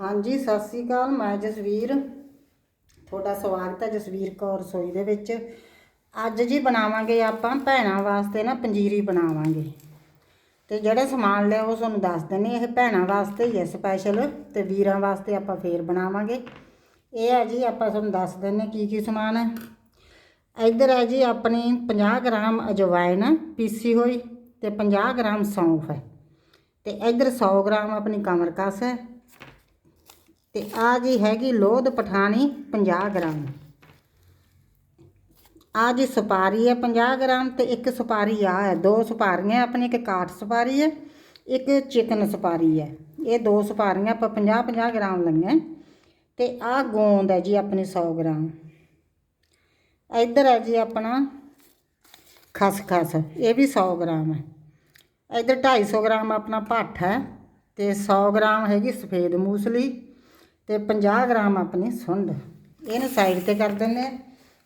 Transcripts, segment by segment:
ਹਾਂਜੀ, ਸਤਿ ਸ੍ਰੀ ਅਕਾਲ। ਮੈਂ ਜਸਵੀਰ। ਤੁਹਾਡਾ ਸਵਾਗਤ ਹੈ ਜਸਵੀਰ ਕੌਰ ਰਸੋਈ ਦੇ ਵਿੱਚ। ਅੱਜ ਜੀ ਬਣਾਵਾਂਗੇ ਆਪਾਂ ਭੈਣਾਂ ਵਾਸਤੇ ਨਾ ਪੰਜੀਰੀ ਬਣਾਵਾਂਗੇ। ਤੇ ਜਿਹੜਾ ਸਮਾਨ ਲਿਆ ਉਹ ਤੁਹਾਨੂੰ ਦੱਸ ਦਿੰਨੀ ਇਹ ਭੈਣਾਂ ਵਾਸਤੇ ਹੀ ਹੈ ਸਪੈਸ਼ਲ ਤੇ ਵੀਰਾਂ ਵਾਸਤੇ ਆਪਾਂ ਫੇਰ ਬਣਾਵਾਂਗੇ। ਇਹ ਹੈ ਜੀ, ਆਪਾਂ ਤੁਹਾਨੂੰ ਦੱਸ ਦਿੰਨੇ ਕੀ ਕੀ ਸਮਾਨ ਹੈ। ਇੱਧਰ ਹੈ ਜੀ ਆਪਣੀ 50 ਗ੍ਰਾਮ ਅਜਵਾਇਨ ਪੀਸੀ ਹੋਈ ਤੇ 50 ਗ੍ਰਾਮ ਸੌਂਫ ਹੈ। ਤੇ ਇੱਧਰ 100 ਗ੍ਰਾਮ ਆਪਣੀ ਕਮਰਕਸ ਹੈ। ਤੇ ਆ ਜੀ ਹੈਗੀ ਲੋਧ ਪਠਾਣੀ 50 ਗ੍ਰਾਮ। ਆ ਜੀ ਸੁਪਾਰੀ ਹੈ 50 ਗ੍ਰਾਮ ਤੇ ਇੱਕ ਸੁਪਾਰੀ ਆ ਹੈ, ਦੋ ਸੁਪਾਰੀਆਂ, ਆਪਣੀ ਇੱਕ ਕਾਠ ਸੁਪਾਰੀ ਹੈ, ਇੱਕ ਚਿਕਨ ਸੁਪਾਰੀ ਹੈ। ਇਹ ਦੋ ਸੁਪਾਰੀਆਂ ਆਪਾਂ 50 50 ਗ੍ਰਾਮ ਲਈਆਂ ਤੇ ਆ ਗੋਂਦ ਹੈ ਜੀ ਆਪਣੀ 100 ਗ੍ਰਾਮ। ਇੱਧਰ ਹੈ ਜੀ ਆਪਣਾ ਖਸਖਸ, ਇਹ ਵੀ 100 ਗ੍ਰਾਮ ਹੈ। ਇੱਧਰ 250 ਗ੍ਰਾਮ ਆਪਣਾ ਭੱਠ ਹੈ ਤੇ 100 ਗ੍ਰਾਮ ਹੈਗੀ ਸਫੇਦ ਮੂਸਲੀ। ਤੇ 50 ਗ੍ਰਾਮ ਆਪਣੀ ਸੁੰਡ। ਇਹਨੂੰ ਸਾਈਡ ਤੇ ਕਰ ਦਿੰਦੇ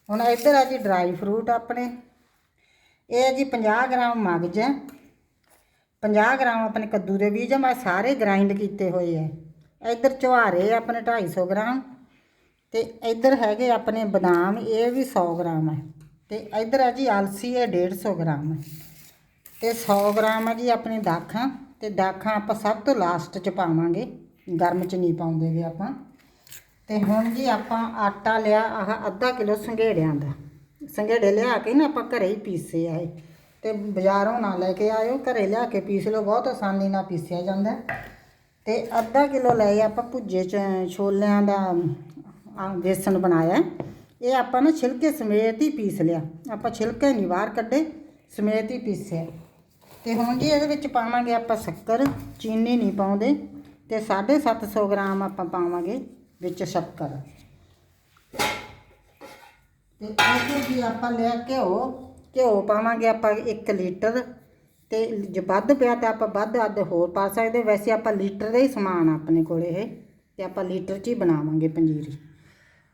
ਹੁਣ ਇੱਧਰ ਆ ਜੀ ਡਰਾਈ ਫਰੂਟ ਆਪਣੇ। ਇਹ ਹੈ ਜੀ 50 ਗ੍ਰਾਮ ਮਗਜ ਹੈ। 50 ਗ੍ਰਾਮ ਆਪਣੇ ਕੱਦੂ ਦੇ ਬੀਜ ਮੈਂ ਸਾਰੇ ਗ੍ਰਾਈਂਡ ਕੀਤੇ ਹੋਏ ਹੈ ਇੱਧਰ ਚੁਹਾਰੇ ਆਪਣੇ 250 ਗ੍ਰਾਮ। ਤੇ ਇੱਧਰ ਹੈਗੇ ਆਪਣੇ ਬਦਾਮ, ਇਹ ਵੀ 100 ਗ੍ਰਾਮ ਹੈ ਤੇ ਇੱਧਰ ਆ ਜੀ ਅਲਸੀ, ਇਹ 150 ਗ੍ਰਾਮ ਹੈ ਤੇ 100 ਗ੍ਰਾਮ ਆ ਜੀ ਆਪਣੇ ਦਾਖਾਂ। ਤੇ ਦਾਖਾਂ ਆਪਾਂ ਸਭ ਤੋਂ ਲਾਸਟ ਚ ਪਾਵਾਂਗੇ। ਗਰਮ ਚ ਨਹੀਂ ਪਾਉਂਦੇਗੇ ਆਪਾਂ। ਤੇ ਹੁਣ ਜੀ ਆਪਾਂ ਆਟਾ ਲਿਆ, ਆਹ ਅੱਧਾ ਕਿਲੋ ਸੰਘੇੜਿਆਂ ਦਾ। ਸੰਘੇੜੇ ਲਿਆ ਕੇ ਨਾ ਆਪਾਂ ਘਰੇ ਹੀ ਪੀਸੇ ਆ ਇਹ। ਤੇ ਬਾਜ਼ਾਰੋਂ ਨਾ ਲੈ ਕੇ ਆਇਓ, ਘਰੇ ਲਿਆ ਕੇ ਪੀਸ ਲਓ, ਬਹੁਤ ਆਸਾਨੀ ਨਾਲ ਪੀਸਿਆ ਜਾਂਦਾ। ਹੈ। ਤੇ ਅੱਧਾ ਕਿਲੋ ਲਏ ਆਪਾਂ ਭੁੱਜੇ ਚ, ਛੋਲਿਆਂ ਦਾ ਬੇਸਨ ਬਣਾਇਆ। ਇਹ ਆਪਾਂ ਨਾ ਛਿਲਕੇ ਸਮੇਤ ਹੀ ਪੀਸ ਲਿਆ। ਆਪਾਂ ਛਿਲਕੇ ਨਹੀਂ ਬਾਹਰ ਕੱਢੇ, ਸਮੇਤ ਹੀ ਪੀਸਿਆ। ਤੇ ਹੁਣ ਜੀ ਇਹਦੇ ਵਿੱਚ ਪਾਵਾਂਗੇ ਆਪਾਂ ਸ਼ੱਕਰ, ਚੀਨੀ ਨਹੀਂ ਪਾਉਂਦੇ। ਤੇ 750 ਗ੍ਰਾਮ ਆਪਾਂ ਪਾਵਾਂਗੇ ਵਿੱਚ ਸ਼ੱਕਰ। ਤੇ ਇਹਦੇ ਵੀ ਆਪਾਂ ਲਿਆ ਘਿਓ ਘਿਓ ਪਾਵਾਂਗੇ ਆਪਾਂ 1 ਲੀਟਰ। ਤੇ ਜੇ ਵੱਧ ਪਿਆ ਤਾਂ ਆਪਾਂ ਵੱਧ ਅੱਧ ਹੋਰ ਪਾ ਸਕਦੇ ਵੈਸੇ ਆਪਾਂ ਲੀਟਰ ਦਾ ਹੀ ਸਮਾਨ ਆਪਣੇ ਕੋਲ ਇਹ। ਤੇ ਆਪਾਂ ਲੀਟਰ 'ਚ ਹੀ ਬਣਾਵਾਂਗੇ ਪੰਜੀਰੀ।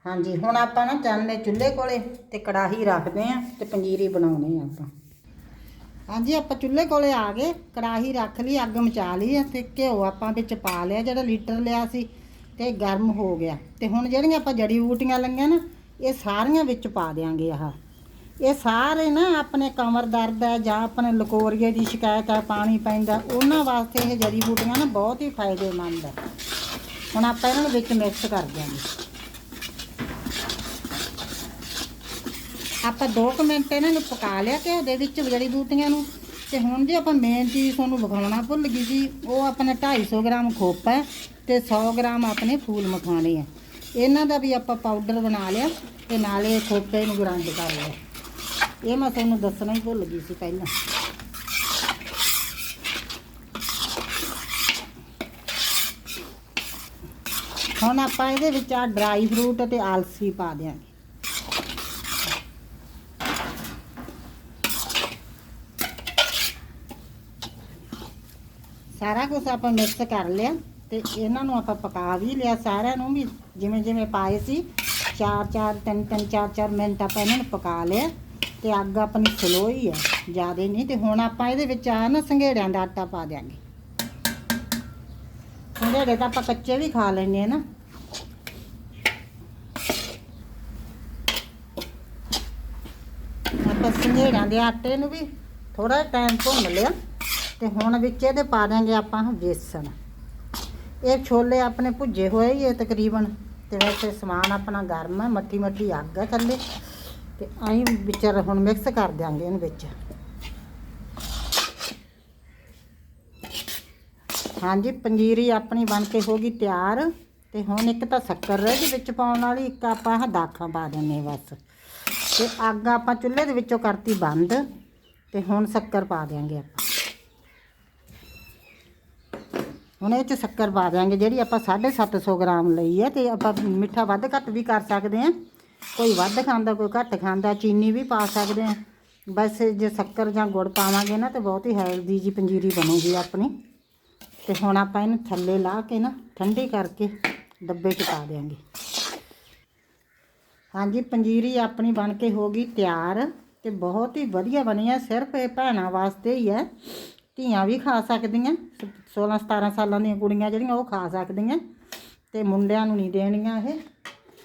ਹਾਂਜੀ, ਹੁਣ ਆਪਾਂ ਨਾ ਚਾਨਣੇ ਚੁੱਲ੍ਹੇ ਕੋਲੇ ਤੇ ਕੜਾਹੀ ਰੱਖਦੇ ਆਂ ਤੇ ਪੰਜੀਰੀ ਬਣਾਉਣੀ ਆ ਆਪਾਂ। ਹਾਂਜੀ, ਆਪਾਂ ਚੁੱਲ੍ਹੇ ਕੋਲੇ ਆ ਗਏ, ਕੜਾਹੀ ਰੱਖ ਲਈ, ਅੱਗ ਮਚਾ ਲਈ ਆ ਤੇ ਘਿਓ ਆਪਾਂ ਵਿੱਚ ਪਾ ਲਿਆ, ਜਿਹੜਾ ਲੀਟਰ ਲਿਆ ਸੀ ਤੇ ਗਰਮ ਹੋ ਗਿਆ। ਤੇ ਹੁਣ ਜਿਹੜੀਆਂ ਆਪਾਂ ਜੜੀ ਬੂਟੀਆਂ ਲਈਆਂ ਨਾ, ਇਹ ਸਾਰੀਆਂ ਵਿੱਚ ਪਾ ਦਿਆਂਗੇ ਆਹ। ਇਹ ਸਾਰੇ ਨਾ ਆਪਣੇ ਕਮਰ ਦਰਦ ਹੈ ਜਾਂ ਆਪਣੇ ਲਕੋਰੀਏ ਦੀ ਸ਼ਿਕਾਇਤ ਹੈ, ਪਾਣੀ ਪੈਂਦਾ, ਉਹਨਾਂ ਵਾਸਤੇ ਇਹ ਜੜੀ ਬੂਟੀਆਂ ਨਾ ਬਹੁਤ ਹੀ ਫਾਇਦੇਮੰਦ ਹੈ। ਹੁਣ ਆਪਾਂ ਇਹਨਾਂ ਨੂੰ ਵਿੱਚ ਮਿਕਸ ਕਰ ਦਿਆਂਗੇ। ਆਪਾਂ 2 ਮਿੰਟ ਇਹਨਾਂ ਨੂੰ ਪਕਾ ਲਿਆ ਕਿ ਉਹਦੇ ਵਿੱਚ ਜੜੀ ਬੂਟੀਆਂ ਨੂੰ। ਤੇ ਹੁਣ ਜੀ ਆਪਾਂ ਮੇਨ ਚੀਜ਼ ਤੁਹਾਨੂੰ ਵਿਖਾਉਣਾ ਭੁੱਲ ਗਈ ਸੀ ਉਹ ਆਪਣਾ 250 ਗ੍ਰਾਮ ਖੋਪਾ ਹੈ ਤੇ 100 ਗ੍ਰਾਮ ਆਪਣੇ ਫੂਲ ਮਖਾਣੇ ਆ। ਇਹਨਾਂ ਦਾ ਵੀ ਆਪਾਂ ਪਾਊਡਰ ਬਣਾ ਲਿਆ ਤੇ ਨਾਲੇ ਖੋਪੇ ਨੂੰ ਗ੍ਰਾਈਂਡ ਕਰ ਲਿਆ। ਇਹ ਮੈਂ ਤੁਹਾਨੂੰ ਦੱਸਣਾ ਹੀ ਭੁੱਲ ਗਈ ਸੀ ਪਹਿਲਾਂ। ਹੁਣ ਆਪਾਂ ਇਹਦੇ ਵਿੱਚ ਆ ਡਰਾਈ ਫਰੂਟ ਤੇ ਆਲਸੀ ਪਾ ਦਿਆਂਗੇ। ਸਾਰਾ ਕੁਝ ਆਪਾਂ ਮਿਕਸ ਕਰ ਲਿਆ ਤੇ ਇਹਨਾਂ ਨੂੰ ਆਪਾਂ ਪਕਾ ਵੀ ਲਿਆ ਸਾਰਿਆਂ ਨੂੰ ਵੀ ਜਿਵੇਂ ਜਿਵੇਂ ਪਾਏ ਸੀ। ਚਾਰ ਚਾਰ, ਤਿੰਨ ਤਿੰਨ, ਚਾਰ ਚਾਰ ਮਿੰਟ ਆਪਾਂ ਇਹਨਾਂ ਨੂੰ ਪਕਾ ਲਿਆ ਤੇ ਅੱਗ ਆਪਣੀ ਸਲੋ ਹੀ ਹੈ ਜ਼ਿਆਦਾ ਨਹੀਂ। ਤੇ ਹੁਣ ਆਪਾਂ ਇਹਦੇ ਵਿੱਚ ਆ ਨਾ ਸੰਘੇੜਿਆਂ ਦਾ ਆਟਾ ਪਾ ਦਿਆਂਗੇ। ਸੰਘੇੜੇ ਤਾਂ ਆਪਾਂ ਕੱਚੇ ਵੀ ਖਾ ਲੈਂਦੇ ਆ ਨਾ। ਆਪਾਂ ਸੰਘੇੜਿਆਂ ਦੇ ਆਟੇ ਨੂੰ ਵੀ ਥੋੜਾ ਟਾਈਮ ਭੁੰਨ ਲਿਆ। ਤੇ ਹੁਣ ਵਿੱਚ ਇਹਦੇ ਪਾ ਦਾਂਗੇ ਆਪਾਂ ਬੇਸਣ ਇਹ ਛੋਲੇ ਆਪਣੇ ਭੁੱਜੇ ਹੋਏ ਹੀ ਹੈ ਤਕਰੀਬਨ। ਤੇ ਵੈਸੇ ਸਮਾਨ ਆਪਣਾ ਗਰਮ ਹੈ ਮੱਠੀ ਮੱਠੀ ਅੱਗ ਹੈ ਥੱਲੇ। ਤੇ ਅਸੀਂ ਵਿਚਾਰ ਹੁਣ ਮਿਕਸ ਕਰ ਦਿਆਂਗੇ ਇਹਨੂੰ ਵਿੱਚ। ਹਾਂਜੀ, ਪੰਜੀਰੀ ਆਪਣੀ ਬਣ ਕੇ ਹੋ ਗਈ ਤਿਆਰ। ਤੇ ਹੁਣ ਇੱਕ ਤਾਂ ਸ਼ੱਕਰ ਰਹਿ ਗਈ ਵਿੱਚ ਪਾਉਣ ਵਾਲੀ, ਇੱਕ ਆਪਾਂ ਆਹ ਦਾਖਾਂ ਪਾ ਦਿੰਨੇ ਬਸ। ਤੇ ਅੱਗ ਆਪਾਂ ਚੁੱਲ੍ਹੇ ਦੇ ਵਿੱਚੋਂ ਕਰਤੀ ਬੰਦ। ਤੇ ਹੁਣ ਸ਼ੱਕਰ ਪਾ ਦਿਆਂਗੇ ਆਪਾਂ। ਹੁਣ ਇਹ ਚ ਸ਼ੱਕਰ ਪਾ ਦਿਆਂਗੇ, ਜਿਹੜੀ ਆਪਾਂ 750 ਗ੍ਰਾਮ ਲਈ ਹੈ ਤੇ ਆਪਾਂ ਮਿੱਠਾ ਵੱਧ ਘੱਟ ਵੀ ਕਰ ਸਕਦੇ ਹਾਂ। ਕੋਈ ਵੱਧ ਖਾਂਦਾ, ਕੋਈ ਘੱਟ ਖਾਂਦਾ, ਚੀਨੀ ਵੀ ਪਾ ਸਕਦੇ ਹਾਂ। ਬਸ ਜੇ ਸ਼ੱਕਰ ਜਾਂ ਗੁੜ ਪਾਵਾਂਗੇ ਨਾ ਤੇ ਬਹੁਤ ਹੀ ਹੈਲਦੀ ਜੀ ਪੰਜੀਰੀ ਬਣੂਗੀ ਆਪਣੀ। ਤੇ ਹੁਣ ਆਪਾਂ ਇਹਨੂੰ ਥੱਲੇ ਲਾ ਕੇ ਨਾ ਠੰਡੀ ਕਰਕੇ ਡੱਬੇ 'ਚ ਪਾ ਦਿਆਂਗੇ। ਹਾਂਜੀ, ਪੰਜੀਰੀ ਆਪਣੀ ਬਣ ਕੇ ਹੋ ਗਈ ਤਿਆਰ ਤੇ ਬਹੁਤ ਹੀ ਵਧੀਆ ਬਣੀ ਹੈ। ਸਿਰਫ ਇਹ ਭੈਣਾਂ ਵਾਸਤੇ ਹੀ ਹੈ। ਧੀਆਂ ਵੀ ਖਾ ਸਕਦੀਆਂ 16 17 ਸਾਲਾਂ ਦੀਆਂ ਕੁੜੀਆਂ ਜਿਹੜੀਆਂ ਉਹ ਖਾ ਸਕਦੀਆਂ ਤੇ ਮੁੰਡਿਆਂ ਨੂੰ ਨਹੀਂ ਦੇਣੀਆਂ ਇਹ।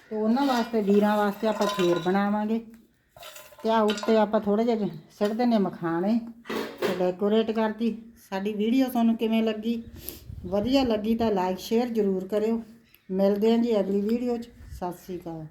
ਤੇ ਉਹਨਾਂ ਵਾਸਤੇ, ਵੀਰਾਂ ਵਾਸਤੇ ਆਪਾਂ ਖੀਰ ਬਣਾਵਾਂਗੇ। ਤੇ ਆ ਉੱਤੇ ਆਪਾਂ ਥੋੜੇ ਜਿਹੇ ਸਿੱਟਦੇ ਨੇ ਮਖਾਣੇ ਤੇ ਡੈਕੋਰੇਟ ਕਰਤੀ। ਸਾਡੀ ਵੀਡੀਓ ਤੁਹਾਨੂੰ ਕਿਵੇਂ ਲੱਗੀ? ਵਧੀਆ ਲੱਗੀ ਤਾਂ ਲਾਈਕ ਸ਼ੇਅਰ ਜ਼ਰੂਰ ਕਰਿਓ। ਮਿਲਦੇ ਹਾਂ ਜੀ ਅਗਲੀ ਵੀਡੀਓ 'ਚ। ਸਤਿ ਸ਼੍ਰੀ ਅਕਾਲ।